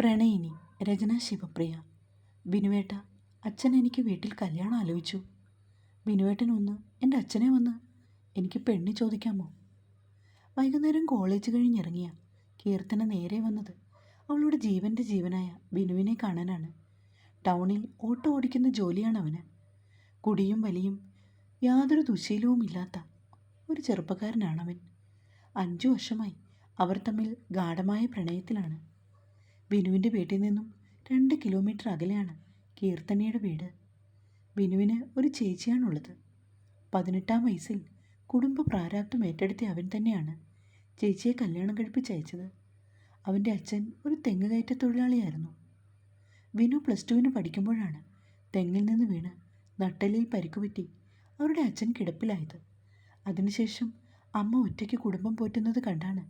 പ്രണയിനി രചന ശിവപ്രിയ. ബിനുവേട്ട അച്ഛൻ എനിക്ക് വീട്ടിൽ കല്യാണം ആലോചിച്ചു. ബിനുവേട്ടൻ ഒന്ന് എന്റെ അച്ഛനെ വന്ന് എനിക്ക് പെണ്ണ് ചോദിക്കാമോ? വൈകുന്നേരം കോളേജ് കഴിഞ്ഞിറങ്ങിയ കീർത്തന നേരെ വന്നത് അവളുടെ ജീവന്റെ ജീവനായ ബിനുവിനെ കാണാനാണ്. ടൗണിൽ ഓട്ടോ ഓടിക്കുന്ന ജോലിയാണ് അവന്. കുടിയും വലിയും യാതൊരു ദുശീലവും ഇല്ലാത്ത ഒരു ചെറുപ്പക്കാരനാണവൻ. അഞ്ചു വർഷമായി അവർ തമ്മിൽ ഗാഠമായ പ്രണയത്തിലാണ്. ബിനുവിന്റെ വീട്ടിൽ നിന്നും രണ്ട് കിലോമീറ്റർ അകലെയാണ് കീർത്തനയുടെ വീട്. ബിനുവിന് ഒരു ചേച്ചിയാണുള്ളത്. പതിനെട്ടാം വയസ്സിൽ കുടുംബ പ്രാരാബ്ദം ഏറ്റെടുത്ത അവൻ തന്നെയാണ് ചേച്ചിയെ കല്യാണം കഴിപ്പിച്ച് അയച്ചത്. അവന്റെ അച്ഛൻ ഒരു തെങ്ങ് തൊഴിലാളിയായിരുന്നു. വിനു പ്ലസ് ടുവിന് പഠിക്കുമ്പോഴാണ് തെങ്ങിൽ നിന്ന് വീണ് നട്ടലിൽ പരിക്കുപറ്റി അവരുടെ അച്ഛൻ കിടപ്പിലായത്. അതിനുശേഷം അമ്മ ഒറ്റയ്ക്ക് കുടുംബം പോറ്റുന്നത് കണ്ടാണ്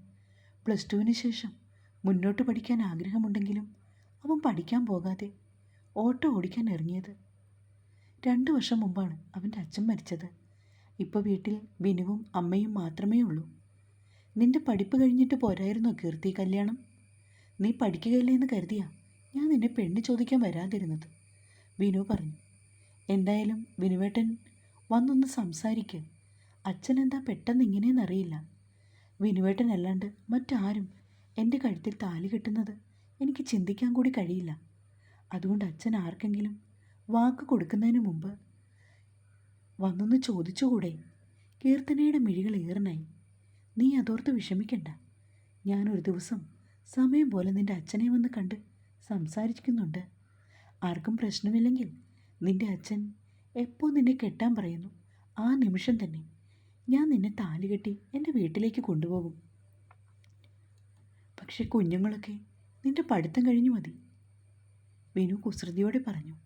പ്ലസ് ടുവിന് ശേഷം മുന്നോട്ട് പഠിക്കാൻ ആഗ്രഹമുണ്ടെങ്കിലും അവൻ പഠിക്കാൻ പോകാതെ ഓട്ടോ ഓടിക്കാൻ ഇറങ്ങിയത്. രണ്ട് വർഷം മുമ്പാണ് അവന്റെ അച്ഛൻ മരിച്ചത്. ഇപ്പോൾ വീട്ടിൽ ബിനുവും അമ്മയും മാത്രമേ ഉള്ളൂ. നിന്റെ പഠിപ്പ് കഴിഞ്ഞിട്ട് പോരായിരുന്നോ കീർത്തി കല്യാണം? നീ പഠിക്കുകയില്ലേ എന്ന് കരുതിയാ ഞാൻ നിന്നെ പെണ്ണ് ചോദിക്കാൻ വരാതിരുന്നത്. ബിനു പറഞ്ഞു. എന്തായാലും ബിനുവേട്ടൻ വന്നൊന്ന് സംസാരിക്ക്. അച്ഛൻ എന്താ പെട്ടെന്ന് ഇങ്ങനെയെന്നറിയില്ല വിനുവേട്ടൻ അല്ലാണ്ട് മറ്റാരും എന്റെ കഴുത്തിൽ താലി കെട്ടുന്നത് എനിക്ക് ചിന്തിക്കാൻ കൂടി കഴിയില്ല. അതുകൊണ്ട് അച്ഛൻ ആർക്കെങ്കിലും വാക്ക് കൊടുക്കുന്നതിന് മുമ്പ് വന്നൊന്ന് ചോദിച്ചുകൂടെ? കീർത്തനയുടെ മിഴികൾ ഏറിനായി. നീ അതോർത്ത് വിഷമിക്കണ്ട. ഞാനൊരു ദിവസം സമയം പോലെ നിന്റെ അച്ഛനെ വന്ന് കണ്ട് സംസാരിക്കുന്നുണ്ട്. ആർക്കും പ്രശ്നമില്ലെങ്കിൽ നിന്റെ അച്ഛൻ എപ്പോൾ നിന്നെ കെട്ടാൻ പറയുന്നു. ആ നിമിഷം തന്നെ ഞാൻ നിന്നെ താലി കെട്ടി എന്റെ വീട്ടിലേക്ക് കൊണ്ടുപോകും. പക്ഷെ കുഞ്ഞുങ്ങളൊക്കെ നിന്റെ പഠിത്തം കഴിഞ്ഞു മതി. വിനു കുസൃതിയോടെ പറഞ്ഞു.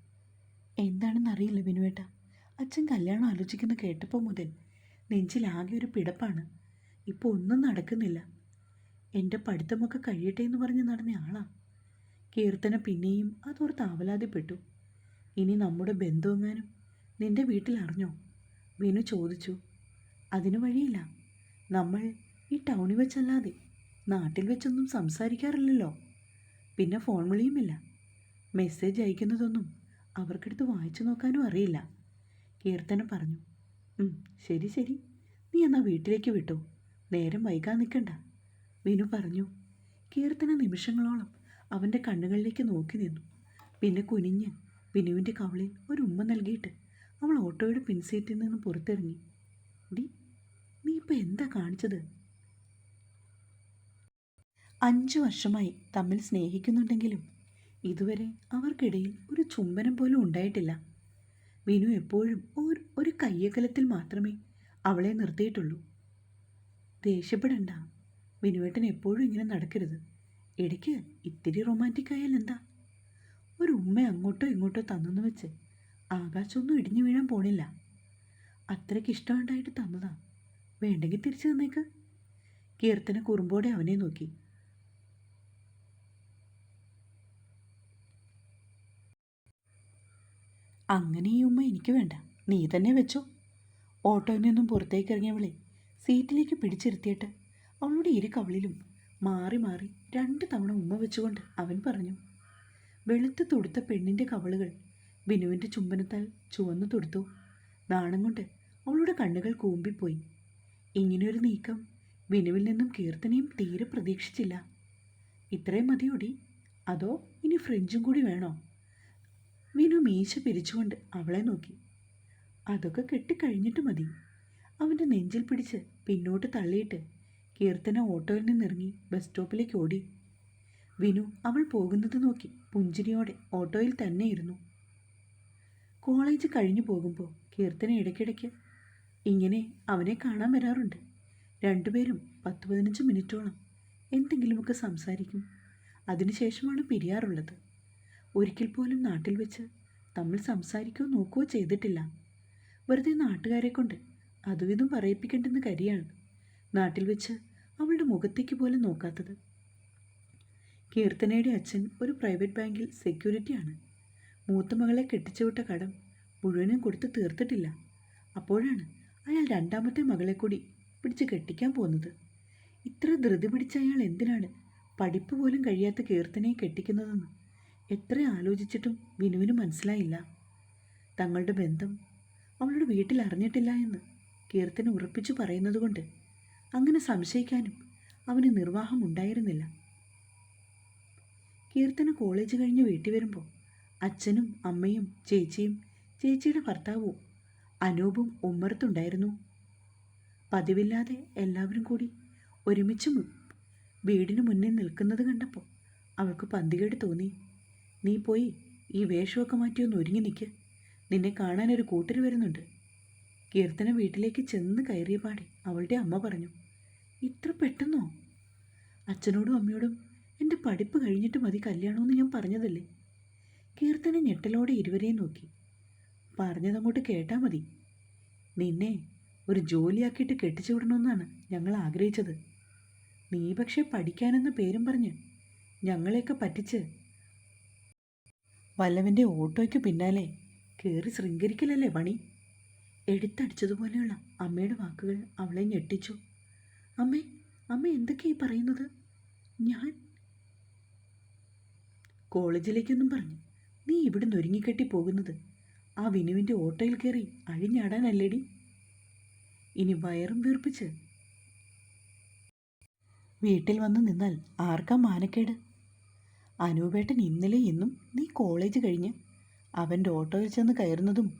എന്താണെന്നറിയില്ല വിനുവേട്ട. അച്ഛൻ കല്യാണം ആലോചിക്കുന്ന കേട്ടപ്പോൾ മുതൽ നെഞ്ചിലാകെ ഒരു പിടപ്പാണ്. ഇപ്പോൾ ഒന്നും നടക്കുന്നില്ല. എന്റെ പഠിത്തമൊക്കെ കഴിയട്ടെ എന്ന് പറഞ്ഞ് നടന്ന ആളാ. കീർത്തന പിന്നെയും അതോർത്ത് ആവലാതിപ്പെട്ടു. ഇനി നമ്മുടെ ബന്ധുവങ്ങാനും നിന്റെ വീട്ടിൽ അറിഞ്ഞോ? വിനു ചോദിച്ചു. അതിനു വഴിയില്ല. നമ്മൾ ഈ ടൗണിൽ വെച്ചല്ലാതെ നാട്ടിൽ വെച്ചൊന്നും സംസാരിക്കാറില്ലല്ലോ. പിന്നെ ഫോൺ വിളിയുമില്ല. മെസ്സേജ് അയക്കുന്നതൊന്നും അവർക്കെടുത്ത് വായിച്ചു നോക്കാനും അറിയില്ല. കീർത്തന പറഞ്ഞു. ശരി ശരി. നീ എന്നാ വീട്ടിലേക്ക് വിട്ടു? നേരം വൈകാൻ നിൽക്കണ്ട. വിനു പറഞ്ഞു. കീർത്തന നിമിഷങ്ങളോളം അവന്റെ കണ്ണുകളിലേക്ക് നോക്കി നിന്നു. പിന്നെ കുനിഞ്ഞ് വിനുവിന്റെ കവളിൽ ഒരു ഉമ്മ നൽകിയിട്ട് അവൾ ഓട്ടോയുടെ പിൻസീറ്റിൽ നിന്ന് പുറത്തിറങ്ങി. ഡി നീ ഇപ്പം എന്താ കാണിച്ചത്? അഞ്ചു വർഷമായി തമ്മിൽ സ്നേഹിക്കുന്നുണ്ടെങ്കിലും ഇതുവരെ അവർക്കിടയിൽ ഒരു ചുംബനം പോലും ഉണ്ടായിട്ടില്ല. വിനു എപ്പോഴും ഒരു ഒരു കയ്യകലത്തിൽ മാത്രമേ അവളെ നിർത്തിയിട്ടുള്ളൂ. ദേഷ്യപ്പെടണ്ട. വിനുവേട്ടൻ എപ്പോഴും ഇങ്ങനെ നടക്കരുത്. ഇടയ്ക്ക് ഇത്തിരി റൊമാന്റിക് ആയാൽ എന്താ? ഒരു ഉമ്മ അങ്ങോട്ടോ ഇങ്ങോട്ടോ തന്നെന്ന് വെച്ച് ആകാശമൊന്നും ഇടിഞ്ഞു വീഴാൻ പോണില്ല. അത്രയ്ക്ക് ഇഷ്ടമുണ്ടായിട്ട് തന്നതാ. വേണ്ടെങ്കിൽ തിരിച്ചു തന്നേക്ക്. കീർത്തന കുറുമ്പോടെ അവനെ നോക്കി. അങ്ങനെ ഈ ഉമ്മ എനിക്ക് വേണ്ട. നീ തന്നെ വെച്ചോ. ഓട്ടോയിൽ നിന്നും പുറത്തേക്ക് ഇറങ്ങിയവളെ സീറ്റിലേക്ക് പിടിച്ചിരുത്തിയിട്ട് അവളുടെ ഇരു കവളിലും മാറി മാറി രണ്ട് തവണ ഉമ്മ വെച്ചുകൊണ്ട് അവൻ പറഞ്ഞു വെളുത്ത് തുടുത്ത പെണ്ണിന്റെ കവളുകൾ ബിനുവിന്റെ ചുംബനത്താൽ ചുവന്നു തുടുത്തു. നാണം കൊണ്ട് അവളുടെ കണ്ണുകൾ കൂമ്പിപ്പോയി. ഇങ്ങനെയൊരു നീക്കം ബിനുവിൽ നിന്നും കീർത്തനയും തീരെ പ്രതീക്ഷിച്ചില്ല. ഇത്രയും മതിയോടി? അതോ ഇനി ഫ്രഞ്ചും കൂടി വേണോ? വിനു മീശ പിരിച്ചുകൊണ്ട് അവളെ നോക്കി. അതൊക്കെ കെട്ടിക്കഴിഞ്ഞിട്ട് മതി. അവന്റെ നെഞ്ചിൽ പിടിച്ച് പിന്നോട്ട് തള്ളിയിട്ട് കീർത്തന ഓട്ടോയിൽ നിന്നിറങ്ങി ബസ് സ്റ്റോപ്പിലേക്ക് ഓടി. വിനു അവൾ പോകുന്നത് നോക്കി പുഞ്ചിരിയോടെ ഓട്ടോയിൽ തന്നെ ഇരുന്നു. കോളേജ് കഴിഞ്ഞു പോകുമ്പോൾ കീർത്തന ഇടയ്ക്കിടയ്ക്ക് ഇങ്ങനെ അവനെ കാണാൻ വരാറുണ്ട്. രണ്ടുപേരും പത്ത് പതിനഞ്ച് മിനിറ്റോളം എന്തെങ്കിലുമൊക്കെ സംസാരിക്കും. അതിനുശേഷമാണ് പിരിയാറുള്ളത്. ഒരിക്കൽ പോലും നാട്ടിൽ വെച്ച് തമ്മിൽ സംസാരിക്കോ നോക്കുകയോ ചെയ്തിട്ടില്ല. വെറുതെ നാട്ടുകാരെ കൊണ്ട് അതും ഇതും പറയിപ്പിക്കേണ്ടെന്ന് കരിയാണ് നാട്ടിൽ വെച്ച് അവളുടെ മുഖത്തേക്ക് പോലും നോക്കാത്തത്. കീർത്തനയുടെ അച്ഛൻ ഒരു പ്രൈവറ്റ് ബാങ്കിൽ സെക്യൂരിറ്റിയാണ് മൂത്ത മകളെ കെട്ടിച്ചുവിട്ട കടം മുഴുവനും കൊടുത്ത് തീർത്തിട്ടില്ല. അപ്പോഴാണ് അയാൾ രണ്ടാമത്തെ മകളെ കൂടി പിടിച്ച് കെട്ടിക്കാൻ പോകുന്നത് ഇത്ര ധൃതി പിടിച്ച അയാൾ എന്തിനാണ് പഠിപ്പ് പോലും കഴിയാത്ത കീർത്തനയെ കെട്ടിക്കുന്നതെന്ന് എത്ര ആലോചിച്ചിട്ടും വിനുവിന് മനസ്സിലായില്ല. തങ്ങളുടെ ബന്ധം അവളുടെ വീട്ടിൽ അറിഞ്ഞിട്ടില്ല എന്ന് കീർത്തന ഉറപ്പിച്ചു പറയുന്നതുകൊണ്ട് അങ്ങനെ സംശയിക്കാനും അവന് നിർവാഹം ഉണ്ടായിരുന്നില്ല കീർത്തന കോളേജ് കഴിഞ്ഞ് വീട്ടിൽ വരുമ്പോൾ അച്ഛനും അമ്മയും ചേച്ചിയും ചേച്ചിയുടെ ഭർത്താവും അനൂപും ഉമ്മറത്തുണ്ടായിരുന്നു. പതിവില്ലാതെ എല്ലാവരും കൂടി ഒരുമിച്ച് വീടിന് മുന്നിൽ നിൽക്കുന്നത് കണ്ടപ്പോൾ അവൾക്ക് പന്തികേട് തോന്നി. നീ പോയി ഈ വേഷമൊക്കെ മാറ്റി ഒന്ന് ഒരുങ്ങി നിൽക്ക് നിന്നെ കാണാൻ ഒരു കൂട്ടര് വരുന്നുണ്ട്. കീർത്തന വീട്ടിലേക്ക് ചെന്ന് കയറിയ പാടി അവളുടെ അമ്മ പറഞ്ഞു ഇത്ര പെട്ടെന്നോ? അച്ഛനോടും അമ്മയോടും എന്റെ പഠിപ്പ് കഴിഞ്ഞിട്ട് മതി കല്യാണമെന്ന് ഞാൻ പറഞ്ഞതല്ലേ? കീർത്തന ഞെട്ടലോടെ ഇരുവരെയും നോക്കി. പറഞ്ഞതങ്ങോട്ട് കേട്ടാൽ മതി. നിന്നെ ഒരു ജോലിയാക്കിയിട്ട് കെട്ടിച്ചു വിടണമെന്നാണ് ഞങ്ങൾ ആഗ്രഹിച്ചത്. നീ പക്ഷേ പഠിക്കാനെന്ന പേരും പറഞ്ഞ് ഞങ്ങളെയൊക്കെ പറ്റിച്ച് വല്ലവന്റെ ഓട്ടോയ്ക്ക് പിന്നാലെ കയറി ശൃംഗരിക്കലല്ലേ പണി എടുത്തടിച്ചതുപോലെയുള്ള അമ്മയുടെ വാക്കുകൾ അവളെ ഞെട്ടിച്ചു. അമ്മേ അമ്മ എന്തൊക്കെയായി പറയുന്നത്? ഞാൻ? കോളേജിലേക്കൊന്നും പറഞ്ഞു നീ ഇവിടുന്ന് ഒരുങ്ങിക്കെട്ടി പോകുന്നത് ആ വിനുവിന്റെ ഓട്ടോയിൽ കയറി അഴിഞ്ഞാടാനല്ലേടി? ഇനി വയറും വീർപ്പിച്ച്. വീട്ടിൽ വന്ന് നിന്നാൽ ആർക്കാ മാനക്കേട്? അനൂപേട്ടൻ ഇന്നലെ ഇന്നും നീ കോളേജ് കഴിഞ്ഞ് അവന്റെ ഓട്ടോയിൽ ചെന്ന് കയറുന്നതും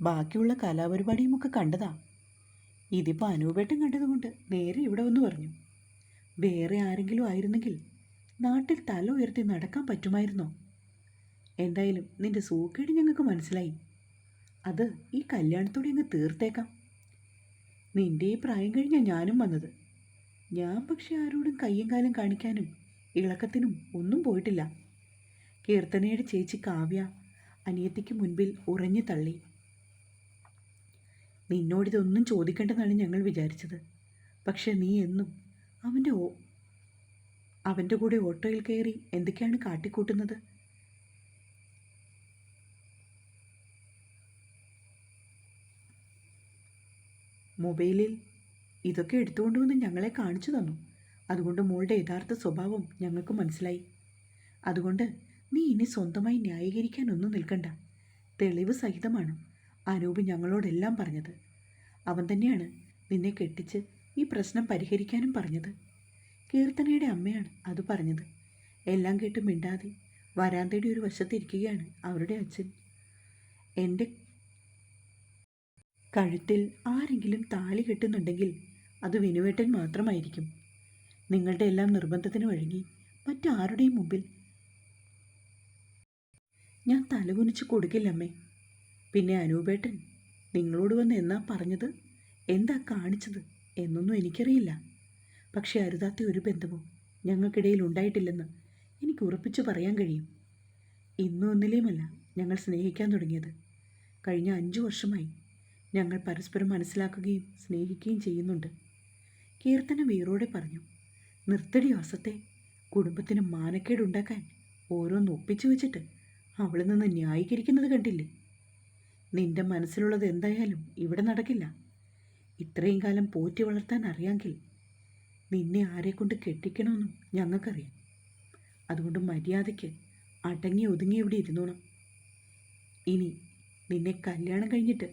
ബാക്കിയുള്ള കലാപരിപാടിയും ഒക്കെ കണ്ടതാ. ഇതിപ്പോൾ അനൂപേട്ടൻ കണ്ടതുകൊണ്ട് നേരെ ഇവിടെ വന്ന് പറഞ്ഞു. വേറെ ആരെങ്കിലും ആയിരുന്നെങ്കിൽ നാട്ടിൽ തല ഉയർത്തി നടക്കാൻ പറ്റുമായിരുന്നോ? എന്തായാലും നിന്റെ സൂക്കേട് ഞങ്ങൾക്ക് മനസ്സിലായി. അത് ഈ കല്യാണത്തോടെ അങ്ങ് തീർത്തേക്കാം. നിന്റെ ഈ പ്രായം കഴിഞ്ഞാൽ ഞാനും വന്നത്. ഞാൻ പക്ഷെ ആരോടും കയ്യും കാലും കാണിക്കാനും ഇളക്കത്തിനും ഒന്നും പോയിട്ടില്ല. കീർത്തനയുടെ ചേച്ചി കാവ്യ അനിയത്തിക്ക് മുൻപിൽ ഉറഞ്ഞു തള്ളി. നിന്നോടിതൊന്നും ചോദിക്കേണ്ടെന്നാണ് ഞങ്ങൾ വിചാരിച്ചത്. പക്ഷേ നീ എന്നും അവന്റെ ഓ അവന്റെ കൂടെ ഓട്ടോയിൽ കയറി എന്തൊക്കെയാണ് കാട്ടിക്കൂട്ടുന്നത്? മൊബൈലിൽ ഇതൊക്കെ എടുത്തുകൊണ്ടുവന്ന് ഞങ്ങളെ കാണിച്ചു തന്നു. അതുകൊണ്ട് മോളുടെ യഥാർത്ഥ സ്വഭാവം ഞങ്ങൾക്ക് മനസ്സിലായി. അതുകൊണ്ട് നീ ഇനി സ്വന്തമായി ന്യായീകരിക്കാനൊന്നും നിൽക്കണ്ട. തെളിവ് സഹിതമാണ് അനൂപ് ഞങ്ങളോടെല്ലാം പറഞ്ഞത്. അവൻ തന്നെയാണ് നിന്നെ കെട്ടിച്ച് ഈ പ്രശ്നം പരിഹരിക്കാനും പറഞ്ഞത്. കീർത്തനയുടെ അമ്മയാണ് അത് പറഞ്ഞത്. എല്ലാം കേട്ട് മിണ്ടാതെ വരാന്തയുടെ ഒരു വശത്തിരിക്കുകയാണ് അവരുടെ അച്ഛൻ. എന്റെ കഴുത്തിൽ ആരെങ്കിലും താലി കെട്ടുന്നുണ്ടെങ്കിൽ അത് വിനുവേട്ടൻ മാത്രമായിരിക്കും. നിങ്ങളുടെ എല്ലാം നിർബന്ധത്തിന് വഴങ്ങി മറ്റാരുടെയും മുമ്പിൽ. ഞാൻ തലകുനിച്ച് കൊടുക്കില്ലമ്മേ. പിന്നെ അനൂപേട്ടൻ നിങ്ങളോട് വന്ന് എന്നാ പറഞ്ഞത്? എന്താ കാണിച്ചത്? എന്നൊന്നും എനിക്കറിയില്ല. പക്ഷെ അരുതാത്ത ഒരു ബന്ധവും ഞങ്ങൾക്കിടയിൽ ഉണ്ടായിട്ടില്ലെന്ന് എനിക്ക് ഉറപ്പിച്ചു പറയാൻ കഴിയും. ഇന്നും ഒന്നിലെയുമല്ല ഞങ്ങൾ സ്നേഹിക്കാൻ തുടങ്ങിയത്. കഴിഞ്ഞ അഞ്ചു വർഷമായി ഞങ്ങൾ പരസ്പരം മനസ്സിലാക്കുകയും സ്നേഹിക്കുകയും ചെയ്യുന്നുണ്ട്. കീർത്തനം വീറോടെ പറഞ്ഞു. നിർത്തടി വാസത്തെ. കുടുംബത്തിന് മാനക്കേടുണ്ടാക്കാൻ ഓരോന്ന് ഒപ്പിച്ചു വെച്ചിട്ട് അവളിൽ നിന്ന് ന്യായീകരിക്കുന്നത് കണ്ടില്ലേ? നിന്റെ മനസ്സിലുള്ളത് എന്തായാലും ഇവിടെ നടക്കില്ല. ഇത്രയും കാലം പോറ്റി വളർത്താൻ അറിയാമെങ്കിൽ നിന്നെ ആരെക്കൊണ്ട് കെട്ടിക്കണമെന്നും ഞങ്ങൾക്കറിയാം. അതുകൊണ്ട് മര്യാദയ്ക്ക് അടങ്ങി ഒതുങ്ങി ഇവിടെ ഇരുന്നോണം. ഇനി നിന്നെ കല്യാണം കഴിഞ്ഞിട്ട്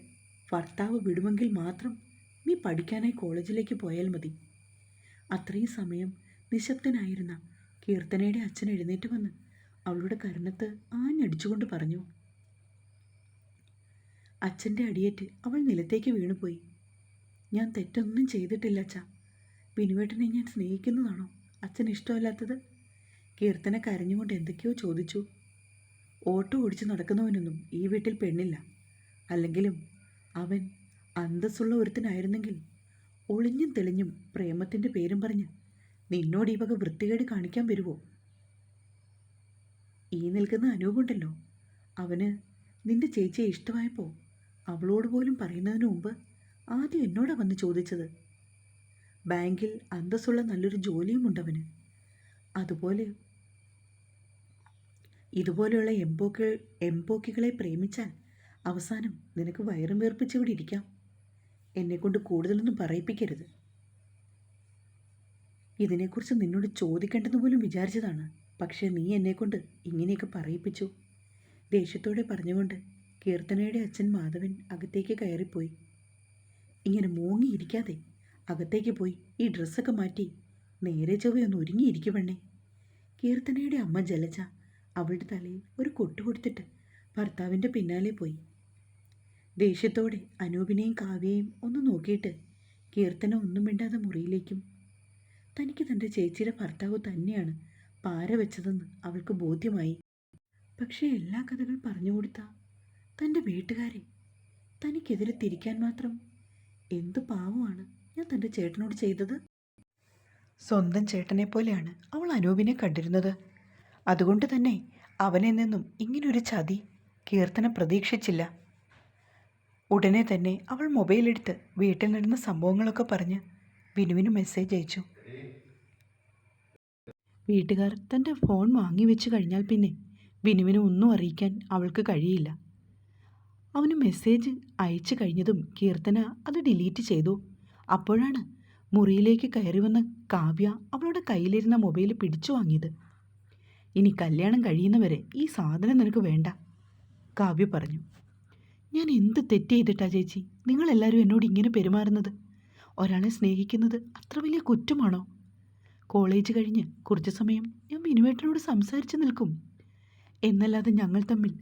ഭർത്താവ് വിടുമെങ്കിൽ മാത്രം നീ പഠിക്കാനായി കോളേജിലേക്ക് പോയാൽ മതി. അത്രയും സമയം നിശബ്ദനായിരുന്ന കീർത്തനയുടെ അച്ഛൻ എഴുന്നേറ്റ് വന്ന് അവളുടെ കരുണത്ത് ആഞ്ഞടിച്ചുകൊണ്ട് പറഞ്ഞു. അച്ഛന്റെ അടിയേറ്റ് അവൾ നിലത്തേക്ക് വീണുപോയി. ഞാൻ തെറ്റൊന്നും ചെയ്തിട്ടില്ല അച്ഛ. ബിനുവേട്ടനെ ഞാൻ സ്നേഹിക്കുന്നതാണോ? അച്ഛൻ ഇഷ്ടമല്ലാത്തത്? കീർത്തന കരഞ്ഞുകൊണ്ട് എന്തൊക്കെയോ ചോദിച്ചു. ഓട്ടോ ഓടിച്ച് നടക്കുന്നവനൊന്നും ഈ വീട്ടിൽ പെണ്ണില്ല. അല്ലെങ്കിലും അവൻ അന്തസ്സുള്ള ഒരുത്തനായിരുന്നെങ്കിൽ ഒളിഞ്ഞും തെളിഞ്ഞും പ്രേമത്തിന്റെ പേരും പറഞ്ഞ് നിന്നോട് ഈ വക വൃത്തികേട് കാണിക്കാൻ വരുമോ ഈ നിൽക്കുന്ന അനൂപുണ്ടല്ലോ. അവന് നിന്റെ ചേച്ചിയെ ഇഷ്ടമായപ്പോൾ അവളോട് പോലും പറയുന്നതിന് മുമ്പ് ആദ്യം എന്നോടാ വന്ന് ചോദിച്ചത്. ബാങ്കിൽ അന്തസ്സുള്ള നല്ലൊരു ജോലിയുമുണ്ടവന് അതുപോലെ ഇതുപോലെയുള്ള എംപോക്കൾ എംപോക്കികളെ പ്രേമിച്ചാൽ അവസാനം നിനക്ക് വയറും വീർപ്പിച്ച് ഇരിക്കാം. എന്നെക്കൊണ്ട് കൂടുതലൊന്നും പറയിപ്പിക്കരുത്. ഇതിനെക്കുറിച്ച് നിന്നോട് ചോദിക്കേണ്ടെന്ന് പോലും വിചാരിച്ചതാണ്. പക്ഷേ നീ എന്നെക്കൊണ്ട് ഇങ്ങനെയൊക്കെ പറയിപ്പിച്ചു. ദേഷ്യത്തോടെ പറഞ്ഞുകൊണ്ട് കീർത്തനയുടെ അച്ഛൻ മാധവൻ അകത്തേക്ക് കയറിപ്പോയി. ഇങ്ങനെ മൂങ്ങിയിരിക്കാതെ അകത്തേക്ക് പോയി ഈ ഡ്രസ്സൊക്കെ മാറ്റി നേരെ ചൊവ്വയൊന്ന് ഒരുങ്ങിയിരിക്കുവണ്ണേ കീർത്തനയുടെ അമ്മ ജലജ അവളുടെ തലയിൽ ഒരു കൊട്ടു കൊടുത്തിട്ട് ഭർത്താവിന്റെ പിന്നാലെ പോയി. ദേഷ്യത്തോടെ അനൂപിനെയും കാവ്യയും ഒന്ന് നോക്കിയിട്ട് കീർത്തന ഒന്നും മിണ്ടാതെ മുറിയിലേക്കും. തനിക്ക് തന്റെ ചേച്ചിയുടെ ഭർത്താവ് തന്നെയാണ് പാര വെച്ചതെന്ന് അവൾക്ക് ബോധ്യമായി. പക്ഷേ എല്ലാ കഥകൾ പറഞ്ഞു കൊടുത്ത തന്റെ വീട്ടുകാരെ തനിക്കെതിരെ തിരിക്കാൻ മാത്രം എന്ത് പാവമാണ് ഞാൻ തന്റെ ചേട്ടനോട് ചെയ്തത്? സ്വന്തം ചേട്ടനെ പോലെയാണ് അവൾ അനൂപിനെ കണ്ടിരുന്നത്. അതുകൊണ്ട് തന്നെ അവനിൽ നിന്നും ഇങ്ങനൊരു ചതി കീർത്തന പ്രതീക്ഷിച്ചില്ല. ഉടനെ തന്നെ അവൾ മൊബൈലെടുത്ത് വീട്ടിൽ നടന്ന സംഭവങ്ങളൊക്കെ പറഞ്ഞ് വിനുവിന് മെസ്സേജ് അയച്ചു. വീട്ടുകാർ തന്റെ ഫോൺ വാങ്ങി വെച്ച് കഴിഞ്ഞാൽ പിന്നെ വിനുവിനെ ഒന്നും അറിയിക്കാൻ അവൾക്ക് കഴിയില്ല. അവന് മെസ്സേജ് അയച്ചു കഴിഞ്ഞതും കീർത്തന അത് ഡിലീറ്റ് ചെയ്തു. അപ്പോഴാണ് മുറിയിലേക്ക് കയറി വന്ന കാവ്യ അവളുടെ കയ്യിലിരുന്ന മൊബൈൽ പിടിച്ചു വാങ്ങിയത്. ഇനി കല്യാണം കഴിയുന്നവരെ ഈ സാധനം നിനക്ക് വേണ്ട കാവ്യ പറഞ്ഞു. ഞാൻ എന്ത് തെറ്റ് ചെയ്തിട്ടാ ചേച്ചി? നിങ്ങളെല്ലാവരും എന്നോട് ഇങ്ങനെ പെരുമാറുന്നത്? ഒരാളെ സ്നേഹിക്കുന്നത് അത്ര വലിയ കുറ്റമാണോ? കോളേജ് കഴിഞ്ഞ് കുറച്ച് സമയം ഞാൻ മിനുവേട്ടനോട് സംസാരിച്ചു നിൽക്കും. എന്നല്ലാതെ ഞങ്ങൾ തമ്മിൽ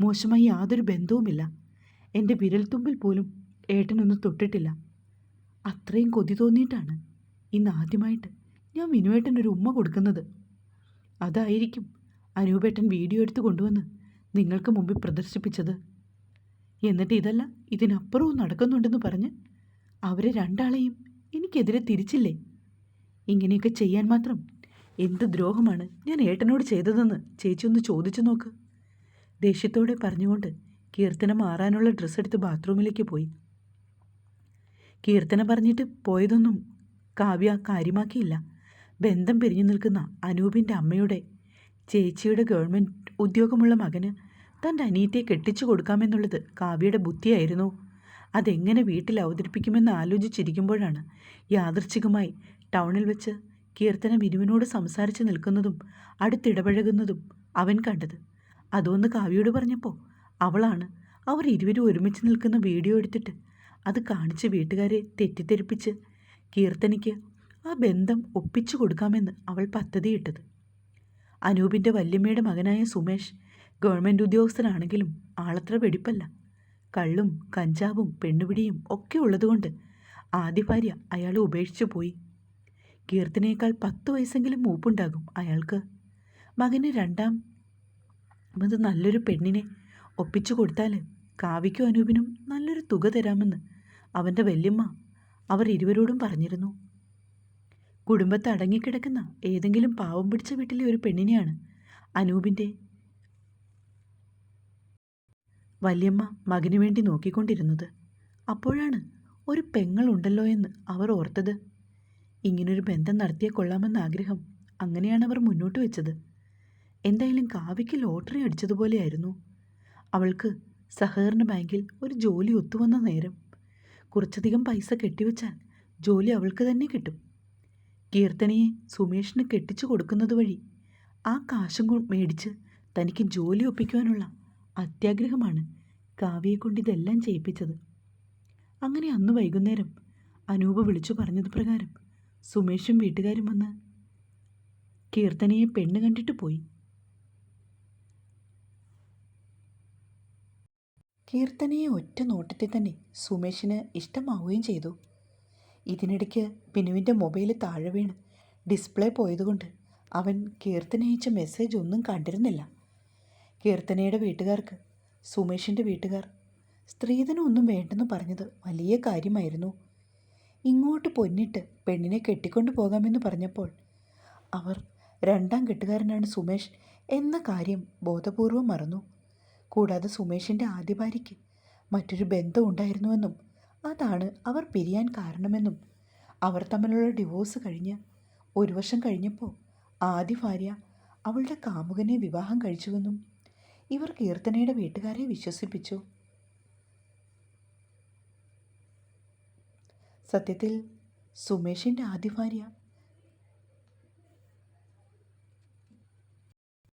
മോശമായി യാതൊരു ബന്ധവുമില്ല. എന്റെ വിരൽത്തുമ്പിൽ പോലും ഏട്ടനൊന്നും തൊട്ടിട്ടില്ല. അത്രയും കൊതി തോന്നിയിട്ടാണ് ഇന്ന് ആദ്യമായിട്ട് ഞാൻ മിനുവേട്ടനൊരു ഉമ്മ കൊടുക്കുന്നത്. അതായിരിക്കും അനൂപേട്ടൻ വീഡിയോ എടുത്ത് കൊണ്ടുവന്ന് നിങ്ങൾക്ക് മുമ്പിൽ പ്രദർശിപ്പിച്ചത്. എന്നിട്ട് ഇതല്ല ഇതിനപ്പുറവും നടക്കുന്നുണ്ടെന്ന് പറഞ്ഞ് അവരെ രണ്ടാളെയും എനിക്കെതിരെ തിരിച്ചില്ലേ? ഇങ്ങനെയൊക്കെ ചെയ്യാൻ മാത്രം എന്ത് ദ്രോഹമാണ് ഞാൻ ഏട്ടനോട് ചെയ്തതെന്ന് ചേച്ചി ഒന്ന് ചോദിച്ചു നോക്ക്. ദേഷ്യത്തോടെ പറഞ്ഞുകൊണ്ട് കീർത്തന മാറാനുള്ള ഡ്രസ്സ് എടുത്ത് ബാത്റൂമിലേക്ക് പോയി. കീർത്തന പറഞ്ഞിട്ട് പോയതൊന്നും കാവ്യ കാര്യമാക്കിയില്ല. ബന്ധം പിരിഞ്ഞു നിൽക്കുന്ന അനൂപിന്റെ അമ്മയുടെ ചേച്ചിയുടെ ഗവൺമെന്റ് ഉദ്യോഗമുള്ള മകന് തന്റെ അനിയത്തിയെ കെട്ടിച്ചു കൊടുക്കാമെന്നുള്ളത് കാവ്യയുടെ ബുദ്ധിയായിരുന്നു. അതെങ്ങനെ വീട്ടിൽ അവതരിപ്പിക്കുമെന്ന് ആലോചിച്ചിരിക്കുമ്പോഴാണ് യാദൃച്ഛികമായി ടൗണിൽ വെച്ച് കീർത്തന ബിനുവിനോട് സംസാരിച്ച് നിൽക്കുന്നതും അടുത്തിടപഴകുന്നതും അവൻ കണ്ടത്. അതൊന്ന് കാവ്യയോട് പറഞ്ഞപ്പോൾ അവളാണ് അവർ ഇരുവരും ഒരുമിച്ച് നിൽക്കുന്ന വീഡിയോ എടുത്തിട്ട് അത് കാണിച്ച് വീട്ടുകാരെ തെറ്റിദ്ധരിപ്പിച്ച് കീർത്തനയ്ക്ക് ആ ബന്ധം ഒപ്പിച്ചു കൊടുക്കാമെന്ന് അവൾ പദ്ധതിയിട്ടത്. അനൂപിന്റെ വല്യമ്മയുടെ മകനായ സുമേഷ് ഗവൺമെന്റ് ഉദ്യോഗസ്ഥനാണെങ്കിലും ആളത്ര വെടിപ്പല്ല. കള്ളും കഞ്ചാവും പെണ്ണുപിടിയും ഒക്കെ ഉള്ളതുകൊണ്ട് ആദ്യ ഭാര്യ അയാളെ ഉപേക്ഷിച്ചു പോയി. കീർത്തിനേക്കാൾ പത്ത് വയസ്സെങ്കിലും മൂപ്പുണ്ടാകും അയാൾക്ക്. മകന് രണ്ടാം അത് നല്ലൊരു പെണ്ണിനെ ഒപ്പിച്ചു കൊടുത്താൽ കാവിക്കും അനൂപിനും നല്ലൊരു തുക തരാമെന്ന് അവന്റെ വല്യമ്മ അവർ ഇരുവരോടും പറഞ്ഞിരുന്നു. കുടുംബത്ത് അടങ്ങിക്കിടക്കുന്ന ഏതെങ്കിലും പാവം പിടിച്ച വീട്ടിലെ ഒരു പെണ്ണിനെയാണ് അനൂപിന്റെ വല്യമ്മ മകനു വേണ്ടി നോക്കിക്കൊണ്ടിരുന്നത്. അപ്പോഴാണ് ഒരു പെങ്ങളുണ്ടല്ലോ എന്ന് അവർ ഓർത്തത്. ഇങ്ങനൊരു ബന്ധം നടത്തിയ കൊള്ളാമെന്ന ആഗ്രഹം അങ്ങനെയാണ് അവർ മുന്നോട്ട് വെച്ചത്. എന്തായാലും കാവ്യയ്ക്ക് ലോട്ടറി അടിച്ചതുപോലെയായിരുന്നു. അവൾക്ക് സഹകരണ ബാങ്കിൽ ഒരു ജോലി ഒത്തുവന്ന നേരം കുറച്ചധികം പൈസ കെട്ടിവെച്ചാൽ ജോലി അവൾക്ക് തന്നെ കിട്ടും. കീർത്തനയെ സുമേഷിന് കെട്ടിച്ചു കൊടുക്കുന്നത് വഴി ആ കാശും മേടിച്ച് തനിക്ക് ജോലി ഒപ്പിക്കുവാനുള്ള അത്യാഗ്രഹമാണ്. കാവ്യയെ കൊണ്ട് ഇതെല്ലാം ചെയ്യിപ്പിച്ചത്. അങ്ങനെ അന്ന് വൈകുന്നേരം അനൂപ് വിളിച്ചു പറഞ്ഞത് പ്രകാരം സുമേഷും വീട്ടുകാരും വന്ന് കീർത്തനയെ പെണ്ണ് കണ്ടിട്ട് പോയി. കീർത്തനയെ ഒറ്റ നോട്ടത്തിൽ തന്നെ സുമേഷിന് ഇഷ്ടമാവുകയും ചെയ്തു. ഇതിനിടയ്ക്ക് ബിനുവിന്റെ മൊബൈൽ താഴെ വീണ് ഡിസ്പ്ലേ പോയതുകൊണ്ട് അവൻ കീർത്തനയച്ച മെസ്സേജ് ഒന്നും കണ്ടിരുന്നില്ല. കീർത്തനയുടെ വീട്ടുകാർക്ക് സുമേഷിന്റെ വീട്ടുകാർ. സ്ത്രീധനമൊന്നും വേണ്ടെന്ന് പറഞ്ഞത് വലിയ കാര്യമായിരുന്നു. ഇങ്ങോട്ട് പൊന്നിട്ട് പെണ്ണിനെ കെട്ടിക്കൊണ്ടു പോകാമെന്ന് പറഞ്ഞപ്പോൾ അവർ രണ്ടാം കെട്ടുകാരനാണ് സുമേഷ് എന്ന കാര്യം ബോധപൂർവം മറന്നു. കൂടാതെ സുമേഷിന്റെ ആദ്യ ഭാര്യയ്ക്ക് മറ്റൊരു ബന്ധം ഉണ്ടായിരുന്നുവെന്നും അതാണ് അവർ പിരിയാൻ കാരണമെന്നും അവർ തമ്മിലുള്ള ഡിവോഴ്സ് കഴിഞ്ഞ് ഒരു വർഷം കഴിഞ്ഞപ്പോൾ ആദ്യ ഭാര്യ അവളുടെ കാമുകനെ വിവാഹം കഴിച്ചുവെന്നും ഇവർ കീർത്തനയുടെ വീട്ടുകാരെ വിശ്വസിപ്പിച്ചു. സത്യത്തിൽ സുമേഷിന്റെ ആദ്യ ഭാര്യ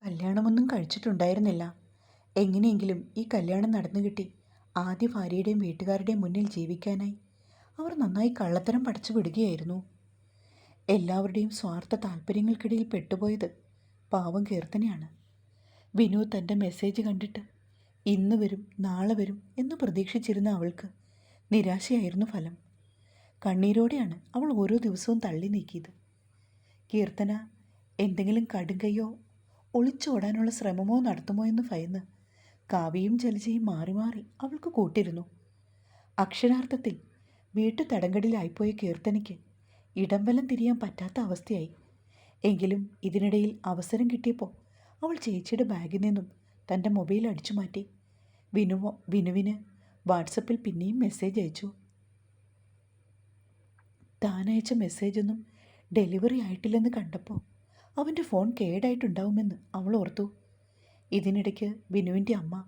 കല്യാണമൊന്നും കഴിച്ചിട്ടുണ്ടായിരുന്നില്ല. എങ്ങനെയെങ്കിലും ഈ കല്യാണം നടന്നു കിട്ടി ആദ്യ ഭാര്യയുടെയും വീട്ടുകാരുടെയും മുന്നിൽ ജീവിക്കാനായി. അവർ നന്നായി കള്ളത്തരം പഠിച്ചു വിടുകയായിരുന്നു. എല്ലാവരുടെയും സ്വാർത്ഥ താല്പര്യങ്ങൾക്കിടയിൽ പെട്ടുപോയത് പാവം കീർത്തനയാണ്. വിനു തന്റെ മെസ്സേജ് കണ്ടിട്ട് ഇന്ന് വരും നാളെ വരും എന്ന് പ്രതീക്ഷിച്ചിരുന്ന അവൾക്ക് നിരാശയായിരുന്നു ഫലം. കണ്ണീരോടെയാണ് അവൾ ഓരോ ദിവസവും തള്ളി നീക്കിയത്. കീർത്തന എന്തെങ്കിലും കടുങ്കയോ ഒളിച്ചോടാനുള്ള ശ്രമമോ നടത്തുമോ എന്ന് ഭയന്ന് കാവ്യയും ജലജയും മാറി മാറി അവൾക്ക് കൂട്ടിരുന്നു. അക്ഷരാർത്ഥത്തിൽ വീട്ടു തടങ്കടിലായിപ്പോയ കീർത്തനയ്ക്ക് ഇടംവലം തിരിയാൻ പറ്റാത്ത അവസ്ഥയായി. എങ്കിലും ഇതിനിടയിൽ അവസരം കിട്ടിയപ്പോൾ അവൾ ചേച്ചിയുടെ ബാഗിൽ നിന്നും തന്റെ മൊബൈൽ അടിച്ചു മാറ്റി. വിനു വിനുവിന് വാട്സപ്പിൽ പിന്നെയും മെസ്സേജ് അയച്ചു. താനയച്ച മെസ്സേജൊന്നും ഡെലിവറി ആയിട്ടില്ലെന്ന് കണ്ടപ്പോൾ അവന്റെ ഫോൺ കേടായിട്ടുണ്ടാവുമെന്ന് അവൾ ഓർത്തു. ഇതിനിടയ്ക്ക് വിനുവിന്റെ അമ്മ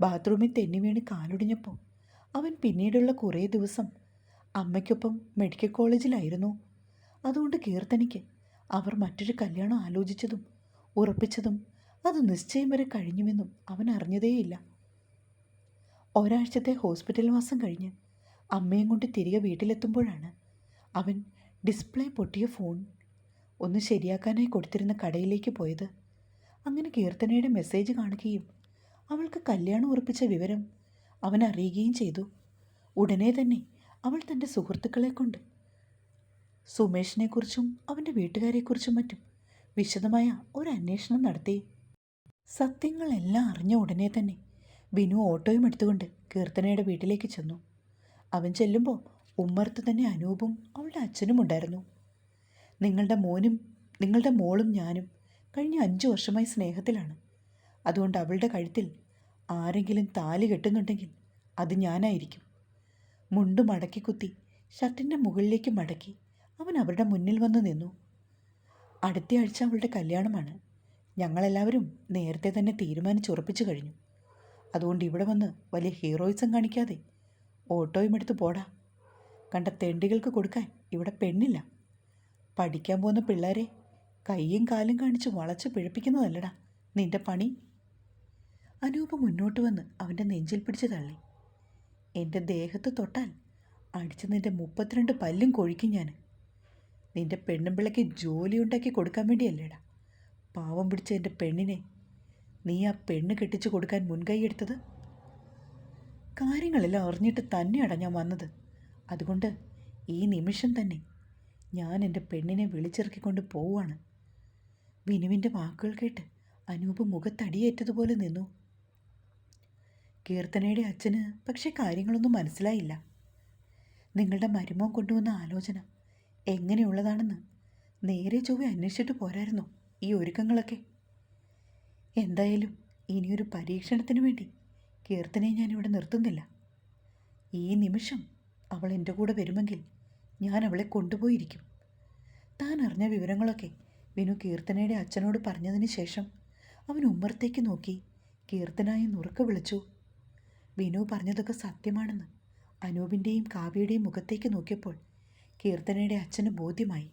ബാത്റൂമിൽ തെന്നി വീണ് കാലൊടിഞ്ഞപ്പോൾ അവൻ പിന്നീടുള്ള കുറേ ദിവസം അമ്മയ്ക്കൊപ്പം മെഡിക്കൽ കോളേജിലായിരുന്നു. അതുകൊണ്ട് കീർത്തനയ്ക്ക് അവർ മറ്റൊരു കല്യാണം ആലോചിച്ചതും ഉറപ്പിച്ചതും അത് നിശ്ചയം വരെ കഴിഞ്ഞുവെന്നും അവൻ അറിഞ്ഞതേയില്ല. ഒരാഴ്ചത്തെ ഹോസ്പിറ്റൽ വാസം കഴിഞ്ഞ് അമ്മയും കൊണ്ട് തിരികെ വീട്ടിലെത്തുമ്പോഴാണ് അവൻ ഡിസ്പ്ലേ പൊട്ടിയ ഫോൺ ഒന്ന് ശരിയാക്കാനായി കൊടുത്തിരുന്ന കടയിലേക്ക് പോയത്. അങ്ങനെ കീർത്തനയുടെ മെസ്സേജ് കാണുകയും അവൾക്ക് കല്യാണം ഉറപ്പിച്ച വിവരം അവൻ അറിയുകയും ചെയ്തു. ഉടനെ തന്നെ അവൾ തന്റെ സുഹൃത്തുക്കളെ കൊണ്ട് സുമേഷിനെക്കുറിച്ചും അവന്റെ വീട്ടുകാരെക്കുറിച്ചും മറ്റും വിശദമായ ഒരു അന്വേഷണം നടത്തി. സത്യങ്ങളെല്ലാം അറിഞ്ഞ ഉടനെ തന്നെ ബിനു ഓട്ടോയും എടുത്തുകൊണ്ട് കീർത്തനയുടെ വീട്ടിലേക്ക് ചെന്നു. അവൻ ചെല്ലുമ്പോൾ ഉമ്മർത്ത് തന്നെ അനൂപും അവളുടെ അച്ഛനും ഉണ്ടായിരുന്നു. നിങ്ങളുടെ മോനും നിങ്ങളുടെ മോളും ഞാനും കഴിഞ്ഞ അഞ്ച് വർഷമായി സ്നേഹത്തിലാണ്. അതുകൊണ്ട് അവളുടെ കഴുത്തിൽ ആരെങ്കിലും താലി കെട്ടുന്നുണ്ടെങ്കിൽ അത് ഞാനായിരിക്കും. മുണ്ട് മടക്കി കുത്തി ഷർട്ടിന്റെ മുകളിലേക്ക് മടക്കി അവൻ അവരുടെ മുന്നിൽ വന്ന് നിന്നു. അടുത്തയാഴ്ച അവളുടെ കല്യാണമാണ്. ഞങ്ങളെല്ലാവരും നേരത്തെ തന്നെ തീരുമാനിച്ചുറപ്പിച്ചു കഴിഞ്ഞു. അതുകൊണ്ട് ഇവിടെ വന്ന് വലിയ ഹീറോയിസം കാണിക്കാതെ ഓട്ടോയും എടുത്ത് പോടാ. കണ്ട തെണ്ടികൾക്ക് കൊടുക്കാൻ ഇവിടെ പെണ്ണില്ല. പഠിക്കാൻ പോകുന്ന പിള്ളേരെ കൈയും കാലും കാണിച്ച് വളച്ച് പിഴപ്പിക്കുന്നതല്ലടാ നിന്റെ പണി. അനൂപ് മുന്നോട്ട് വന്ന് അവന്റെ നെഞ്ചിൽ പിടിച്ച് തള്ളി. എന്റെ ദേഹത്ത് തൊട്ടാൽ അടിച്ച് നിന്റെ മുപ്പത്തിരണ്ട് പല്ലും കൊഴിക്കും ഞാൻ നിന്റെ പെണ്ണുമ്പിളയ്ക്ക് ജോലി ഉണ്ടാക്കി കൊടുക്കാൻ വേണ്ടിയല്ലേടാ. പാവം പിടിച്ച എന്റെ പെണ്ണിനെ നീ ആ പെണ്ണ് കെട്ടിച്ചു കൊടുക്കാൻ മുൻകൈ എടുത്തത്? കാര്യങ്ങളെല്ലാം അറിഞ്ഞിട്ട് തന്നെയാണ് ഞാൻ വന്നത്. അതുകൊണ്ട് ഈ നിമിഷം തന്നെ ഞാൻ എന്റെ പെണ്ണിനെ വിളിച്ചിറക്കിക്കൊണ്ട് പോവുകയാണ് വിനുവിന്റെ വാക്കുകൾ കേട്ട് അനൂപ് മുഖത്തടിയേറ്റതുപോലെ നിന്നു. കീർത്തനയുടെ അച്ഛന് പക്ഷേ കാര്യങ്ങളൊന്നും മനസ്സിലായില്ല. നിങ്ങളുടെ മരുമോൻ കൊണ്ടുവന്ന ആലോചന എങ്ങനെയുള്ളതാണെന്ന് നേരെ ചൊവ്വെ അന്വേഷിച്ചിട്ട് പോരായിരുന്നു. ഈ ഒരുക്കങ്ങളൊക്കെ. എന്തായാലും ഇനിയൊരു പരീക്ഷണത്തിന് വേണ്ടി കീർത്തനെ ഞാനിവിടെ നിർത്തുന്നില്ല. ഈ നിമിഷം അവൾ എന്റെ കൂടെ വരുമെങ്കിൽ ഞാൻ അവളെ കൊണ്ടുപോയിരിക്കും. താൻ അറിഞ്ഞ വിവരങ്ങളൊക്കെ വിനു കീർത്തനയുടെ അച്ഛനോട് പറഞ്ഞതിന് ശേഷം അവൻ ഉമ്മറത്തേക്ക് നോക്കി കീർത്തനായി നുറുക്ക വിളിച്ചു. വിനു പറഞ്ഞതൊക്കെ സത്യമാണെന്ന് അനൂപിന്റെയും കാവ്യയുടെയും മുഖത്തേക്ക് നോക്കിയപ്പോൾ കീർത്തനയുടെ അച്ഛന് ബോധ്യമായി.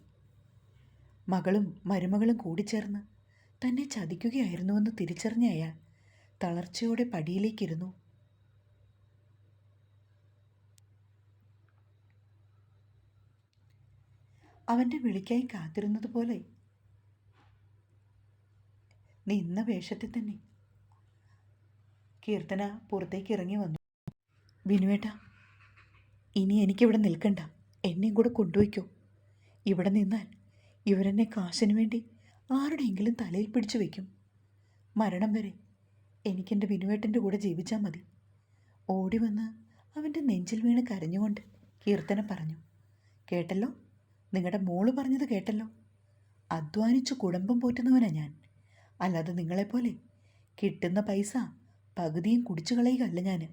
മകളും മരുമകളും കൂടിച്ചേർന്ന് തന്നെ ചതിക്കുകയായിരുന്നുവെന്ന് തിരിച്ചറിഞ്ഞ അയാൾ തളർച്ചയോടെ പടിയിലേക്കിരുന്നു. അവന്റെ വിളിക്കായി കാത്തിരുന്നത് പോലെ നിന്ന വേഷത്തിൽ തന്നെ കീർത്തന പുറത്തേക്ക് ഇറങ്ങി വന്നു. വിനുവേട്ട ഇനി എനിക്കിവിടെ നിൽക്കണ്ട. എന്നെയും കൂടെ കൊണ്ടുപോയിക്കോ. ഇവിടെ നിന്നാൽ ഇവരെന്നെ കാശിനു വേണ്ടി ആരുടെയെങ്കിലും തലയിൽ പിടിച്ചു വയ്ക്കും മരണം വരെ എനിക്കെന്റെ വിനുവേട്ടന്റെ കൂടെ ജീവിച്ചാൽ മതി. ഓടി വന്ന് അവന്റെ നെഞ്ചിൽ വീണ് കരഞ്ഞുകൊണ്ട് കീർത്തന പറഞ്ഞു. കേട്ടല്ലോ? നിങ്ങളുടെ മോൾ പറഞ്ഞത് കേട്ടല്ലോ? അധ്വാനിച്ച് കുടുംബം പോറ്റുന്നവനാ ഞാൻ. അല്ലാതെ നിങ്ങളെപ്പോലെ കിട്ടുന്ന പൈസ പകുതിയും കുടിച്ചു കളയുകയല്ല ഞാൻ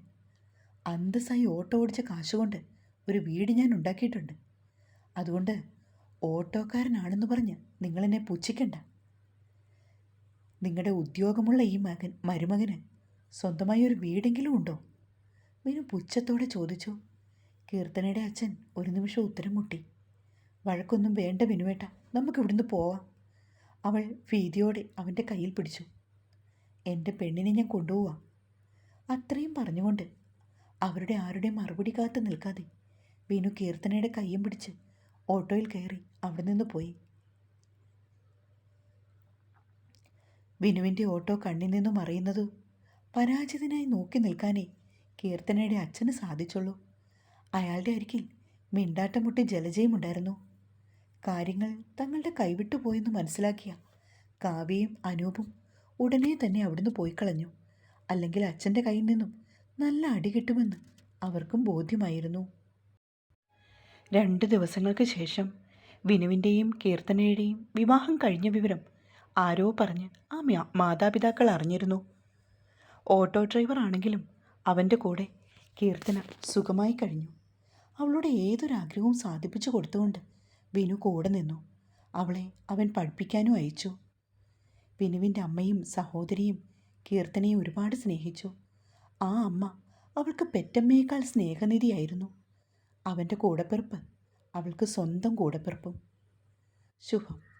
അന്തസ്സായി ഓട്ടോ ഓടിച്ച കാശുകൊണ്ട് ഒരു വീട് ഞാൻ ഉണ്ടാക്കിയിട്ടുണ്ട്. അതുകൊണ്ട് ഓട്ടോക്കാരനാണെന്ന് പറഞ്ഞ് നിങ്ങളെന്നെ പുച്ഛിക്കണ്ട. നിങ്ങളുടെ ഉദ്യോഗമുള്ള ഈ മകൻ മരുമകന് സ്വന്തമായി ഒരു വീടെങ്കിലും ഉണ്ടോ? വിനു പുച്ഛത്തോടെ ചോദിച്ചു. കീർത്തനയുടെ അച്ഛൻ ഒരു നിമിഷം ഉത്തരം മുട്ടി. വഴക്കൊന്നും വേണ്ട വിനുവേട്ട നമുക്കിവിടുന്ന് പോവാം. അവൾ ഭീതിയോടെ അവന്റെ കയ്യിൽ പിടിച്ചു. എന്റെ പെണ്ണിനെ ഞാൻ കൊണ്ടുപോവാം. അത്രയും പറഞ്ഞുകൊണ്ട് അവരുടെ ആരുടെ മറുപടി കാത്തു നിൽക്കാതെ ബിനു കീർത്തനയുടെ കയ്യും പിടിച്ച് ഓട്ടോയിൽ കയറി അവിടെ നിന്ന് പോയി. വിനുവിന്റെ ഓട്ടോ കണ്ണിൽ നിന്നും അറിയുന്നത് പരാജിതനായി നോക്കി നിൽക്കാനേ കീർത്തനയുടെ അച്ഛന് സാധിച്ചുള്ളൂ. അയാളുടെ അരികിൽ മിണ്ടാട്ടമുട്ടി ജലജയുമുണ്ടായിരുന്നു കാര്യങ്ങൾ തങ്ങളുടെ കൈവിട്ടു പോയെന്ന് മനസ്സിലാക്കിയ കാവ്യയും അനൂപും ഉടനെ തന്നെ അവിടുന്ന് പോയി കളഞ്ഞു അല്ലെങ്കിൽ അച്ഛന്റെ കയ്യിൽ നിന്നും നല്ല അടി കിട്ടുമെന്ന് അവർക്കും ബോധ്യമായിരുന്നു. രണ്ട് ദിവസങ്ങൾക്ക് ശേഷം വിനുവിന്റെയും കീർത്തനയുടെയും വിവാഹം കഴിഞ്ഞ വിവരം ആരോ പറഞ്ഞ് ആ മാതാപിതാക്കൾ അറിഞ്ഞിരുന്നു. ഓട്ടോ ഡ്രൈവർ ആണെങ്കിലും അവന്റെ കൂടെ കീർത്തന സുഖമായി കഴിഞ്ഞു. അവളുടെ ഏതൊരാഗ്രഹവും സാധിപ്പിച്ചു കൊടുത്തുകൊണ്ട് വിനു കൂടെ നിന്നു. അവളെ അവൻ പഠിപ്പിക്കാനും അയച്ചു. വിനുവിന്റെ അമ്മയും സഹോദരിയും കീർത്തനയെ ഒരുപാട് സ്നേഹിച്ചു. ആ അമ്മ അവൾക്ക് പെറ്റമ്മയേക്കാൾ സ്നേഹനിധിയായിരുന്നു. അവന്റെ കൂടപ്പിറപ്പ് അവൾക്ക് സ്വന്തം കൂടപ്പിറപ്പും. ശുഭം.